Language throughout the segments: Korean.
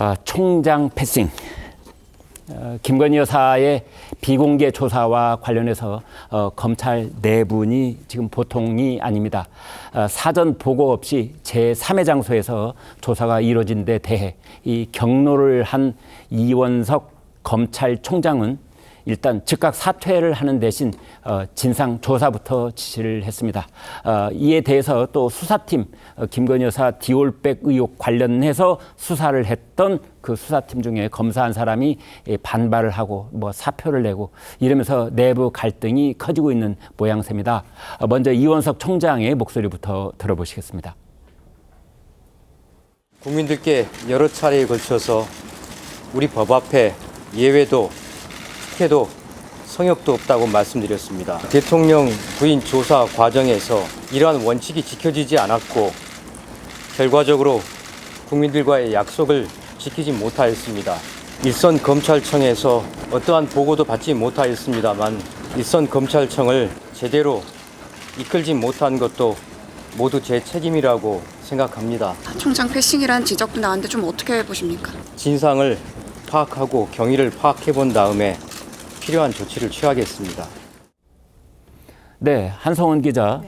어, 총장 패싱. 어, 김건희 여사의 비공개 조사와 관련해서 어, 검찰 내분이 지금 보통이 아닙니다. 어, 사전 보고 없이 제3의 장소에서 조사가 이루어진 데 대해 이 경로를 한 이원석 검찰총장은 일단 즉각 사퇴를 하는 대신 어, 진상 조사부터 지시를 했습니다. 어, 이에 대해서 또 수사팀 어, 김건희 여사 디올백 의혹 관련해서 수사를 했던 그 수사팀 중에 검사 한 사람이 예, 반발을 하고 뭐 사표를 내고 이러면서 내부 갈등이 커지고 있는 모양새입니다. 어, 먼저 이원석 총장의 목소리부터 들어보시겠습니다. 국민들께 여러 차례에 걸쳐서 우리 법 앞에 예외도 특혜도 성역도 없다고 말씀드렸습니다. 대통령 부인 조사 과정에서 이러한 원칙이 지켜지지 않았고 결과적으로 국민들과의 약속을 지키지 못하였습니다. 일선 검찰청에서 어떠한 보고도 받지 못하였습니다만 일선 검찰청을 제대로 이끌지 못한 것도 모두 제 책임이라고 생각합니다. 총장 패싱이란 지적도 나왔는데 좀 어떻게 보십니까? 진상을 파악하고 경위를 파악해 본 다음에 필요한 조치를 취하겠습니다. 네, 한성원 기자.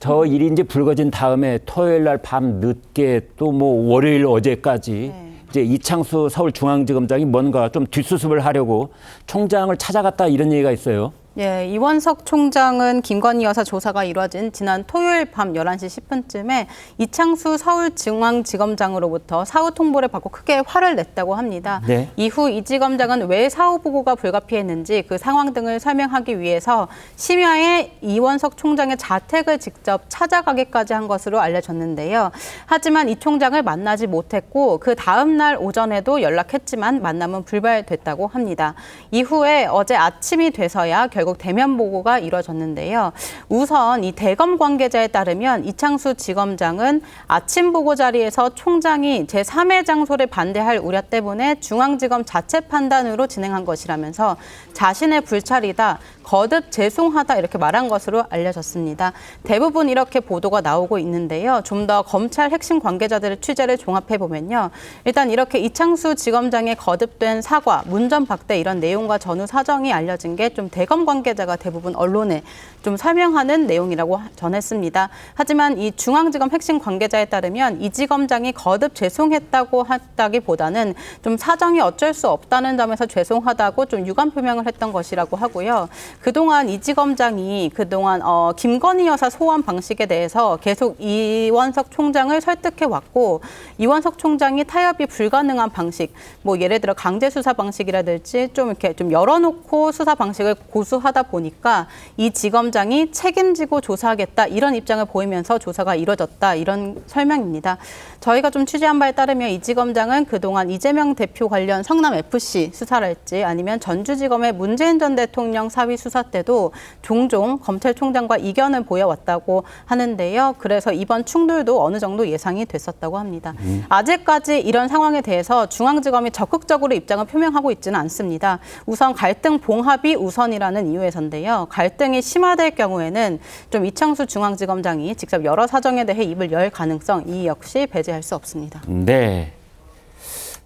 저 일이 이제 불거진 다음에 토요일 날 밤 늦게 또 뭐 월요일 어제까지 이제 이창수 서울중앙지검장이 뭔가 좀 뒷수습을 하려고 총장을 찾아갔다 이런 얘기가 있어요. 예, 이원석 총장은 김건희 여사 조사가 이뤄진 지난 토요일 밤 11시 10분쯤에 이창수 서울중앙지검장으로부터 사후 통보를 받고 크게 화를 냈다고 합니다. 네. 이후 이 지검장은 왜 사후 보고가 불가피했는지 그 상황 등을 설명하기 위해서 심야에 이원석 총장의 자택을 직접 찾아가기까지 한 것으로 알려졌는데요. 하지만 이 총장을 만나지 못했고 그 다음 날 오전에도 연락했지만 만남은 불발됐다고 합니다. 이후에 어제 아침이 돼서야 결국 대면 보고가 이뤄졌는데요. 우선 이 대검 관계자에 따르면 이창수 지검장은 아침 보고 자리에서 총장이 제3의 장소를 반대할 우려 때문에 중앙지검 자체 판단으로 진행한 것이라면서 자신의 불찰이다. 거듭 죄송하다 이렇게 말한 것으로 알려졌습니다. 대부분 이렇게 보도가 나오고 있는데요. 좀 더 검찰 핵심 관계자들의 취재를 종합해 보면요. 일단 이렇게 이창수 지검장의 거듭된 사과, 문전 박대 이런 내용과 전후 사정이 알려진 게 좀 대검 관 계자가 대부분 언론에 좀 설명하는 내용이라고 전했습니다. 하지만 이 중앙지검 핵심 관계자에 따르면 이 지검장이 거듭 죄송했다고 했다기보다는 좀 사정이 어쩔 수 없다는 점에서 죄송하다고 좀 유감 표명을 했던 것이라고 하고요. 그동안 이 지검장이 그동안 어, 김건희 여사 소환 방식에 대해서 계속 이원석 총장을 설득해 왔고 이원석 총장이 타협이 불가능한 방식, 뭐 예를 들어 강제 수사 방식이라든지 좀 이렇게 좀 열어놓고 수사 방식을 고수하 다 보니까 이 지검장이 책임지고 조사하겠다 이런 입장을 보이면서 조사가 이뤄졌다 이런 설명입니다. 저희가 좀 취재한 바에 따르면 이 지검장은 그동안 이재명 대표 관련 성남 FC 수사랄지 아니면 전주지검의 문재인 전 대통령 사위 수사 때도 종종 검찰총장과 이견을 보여왔다고 하는데요. 그래서 이번 충돌도 어느 정도 예상이 됐었다고 합니다. 아직까지 이런 상황에 대해서 중앙지검이 적극적으로 입장을 표명하고 있지는 않습니다. 우선 갈등 봉합이 우선이라는 이유에서인데요. 갈등이 심화될 경우에는 좀 이창수 중앙지검장이 직접 여러 사정에 대해 입을 열 가능성 이 역시 배제할 수 없습니다. 네.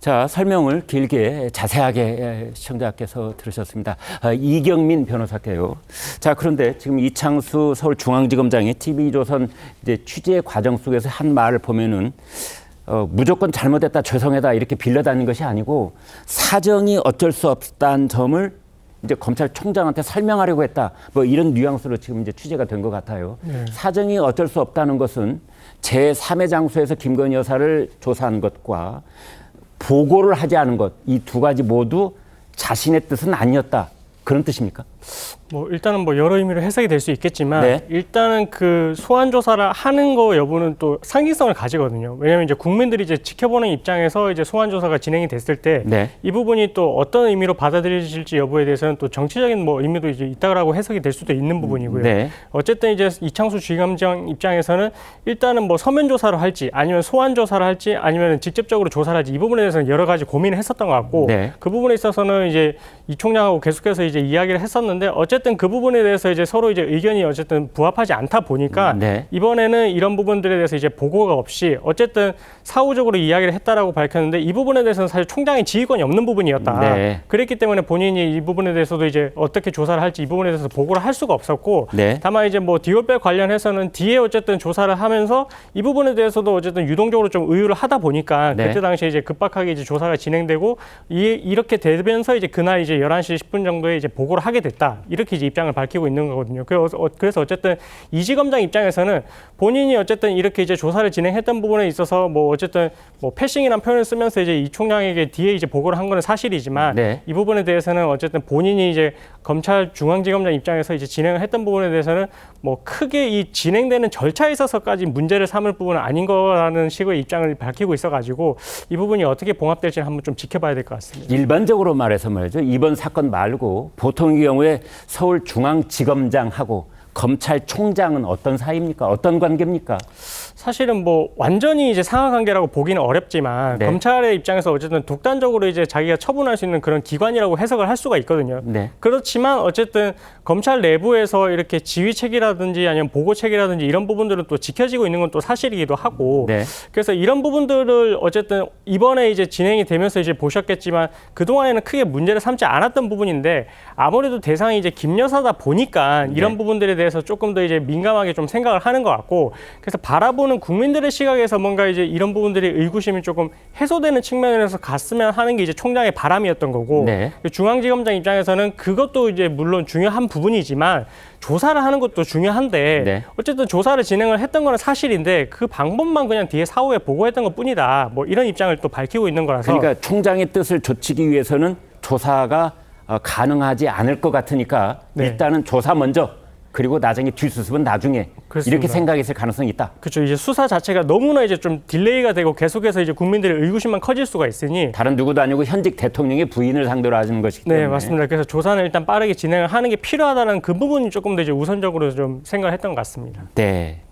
자, 설명을 길게 자세하게 시청자께서 들으셨습니다. 아, 이경민 변호사께요. 자, 그런데 지금 이창수 서울중앙지검장이 TV조선 이제 취재 과정 속에서 한 말을 보면은 어, 무조건 잘못했다, 죄송하다 이렇게 빌려다닌 것이 아니고 사정이 어쩔 수 없다는 점을 이제 검찰총장한테 설명하려고 했다. 뭐 이런 뉘앙스로 지금 이제 취재가 된 것 같아요. 사정이 어쩔 수 없다는 것은 제3의 장소에서 김건희 여사를 조사한 것과 보고를 하지 않은 것, 이 두 가지 모두 자신의 뜻은 아니었다. 그런 뜻입니까? 뭐 일단은 뭐 여러 의미로 해석이 될 수 있겠지만 네. 일단은 그 소환 조사를 하는 거 여부는 또 상징성을 가지거든요. 왜냐하면 이제 국민들이 이제 지켜보는 입장에서 이제 소환 조사가 진행이 됐을 때이 네. 부분이 또 어떤 의미로 받아들여질지 여부에 대해서는 또 정치적인 뭐 의미도 이제 있다라고 해석이 될 수도 있는 부분이고요. 네. 어쨌든 이제 이창수 주감장 입장에서는 일단은 뭐 서면 조사를 할지 아니면 소환 조사를 할지 아니면 직접적으로 조사를 할지 이 부분에 대해서는 여러 가지 고민을 했었던 것 같고 네. 그 부분에 있어서는 이제 이 총장하고 계속해서 이제 이야기를 했었는데 했었는데 어쨌든 그 부분에 대해서 이제 서로 이제 의견이 어쨌든 부합하지 않다 보니까 네. 이번에는 이런 부분들에 대해서 이제 보고가 없이 어쨌든 사후적으로 이야기를 했다라고 밝혔는데 이 부분에 대해서는 사실 총장의 지휘권이 없는 부분이었다. 네. 그랬기 때문에 본인이 이 부분에 대해서도 이제 어떻게 조사를 할지 이 부분에 대해서 보고를 할 수가 없었고 네. 다만 이제 뭐 디올백 관련해서는 뒤에 어쨌든 조사를 하면서 이 부분에 대해서도 어쨌든 유동적으로 좀 의유를 하다 보니까 네. 그때 당시에 이제 급박하게 이제 조사가 진행되고 이, 이렇게 되면서 이제 그날 이제 11시 10분 정도에 이제 보고를 하게 됐 다. 이렇게 이제 입장을 밝히고 있는 거거든요. 그래서, 어- 어쨌든 이지 검장 입장에서는 본인이 어쨌든 이렇게 이제 조사를 진행했던 부분에 있어서 뭐 어쨌든 뭐 패싱이라는 표현을 쓰면서 이제 이 총장에게 뒤에 이제 보고를 한 거는 사실이지만 네. 이 부분에 대해서는 어쨌든 본인이 이제 검찰 중앙지검장 입장에서 이제 진행을 했던 부분에 대해서는 뭐 크게 이 진행되는 절차에 있어서까지 문제를 삼을 부분은 아닌 거라는 식의 입장을 밝히고 있어가지고 이 부분이 어떻게 봉합될지는 한번 좀 지켜봐야 될 것 같습니다. 일반적으로 말해서 말이죠. 이번 사건 말고 보통의 경우에 서울 중앙지검장하고 검찰총장은 어떤 사이입니까? 어떤 관계입니까? 사실은 뭐 완전히 이제 상하 관계라고 보기는 어렵지만 네. 검찰의 입장에서 어쨌든 독단적으로 이제 자기가 처분할 수 있는 그런 기관이라고 해석을 할 수가 있거든요. 네. 그렇지만 어쨌든 검찰 내부에서 이렇게 지휘책이라든지 아니면 보고책이라든지 이런 부분들은 또 지켜지고 있는 건 또 사실이기도 하고 네. 그래서 이런 부분들을 어쨌든 이번에 이제 진행이 되면서 이제 보셨겠지만 그동안에는 크게 문제를 삼지 않았던 부분인데 아무래도 대상이 이제 김 여사다 보니까 이런 네. 부분들에 대해서 조금 더 이제 민감하게 좀 생각을 하는 것 같고 그래서 바라보는 국민들의 시각에서 뭔가 이제 이런 부분들이 의구심이 조금 해소되는 측면에서 갔으면 하는 게 이제 총장의 바람이었던 거고 네. 중앙지검장 입장에서는 그것도 이제 물론 중요한 부분이지만 조사를 하는 것도 중요한데 네. 어쨌든 조사를 진행을 했던 거는 사실인데 그 방법만 그냥 뒤에 사후에 보고했던 것 뿐이다. 뭐 이런 입장을 또 밝히고 있는 거라서 그러니까 총장의 뜻을 좇기 위해서는 조사가 어, 가능하지 않을 것 같으니까 네. 일단은 조사 먼저 그리고 나중에 뒷수습은 나중에 그렇습니다. 이렇게 생각했을 가능성이 있다. 그렇죠. 이제 수사 자체가 너무나 이제 좀 딜레이가 되고 계속해서 이제 국민들의 의구심만 커질 수가 있으니 다른 누구도 아니고 현직 대통령의 부인을 상대로 하는 것이기 때문에 네, 맞습니다. 그래서 조사는 일단 빠르게 진행을 하는 게 필요하다는 그 부분이 조금 더 이제 우선적으로 좀 생각을 했던 것 같습니다. 네.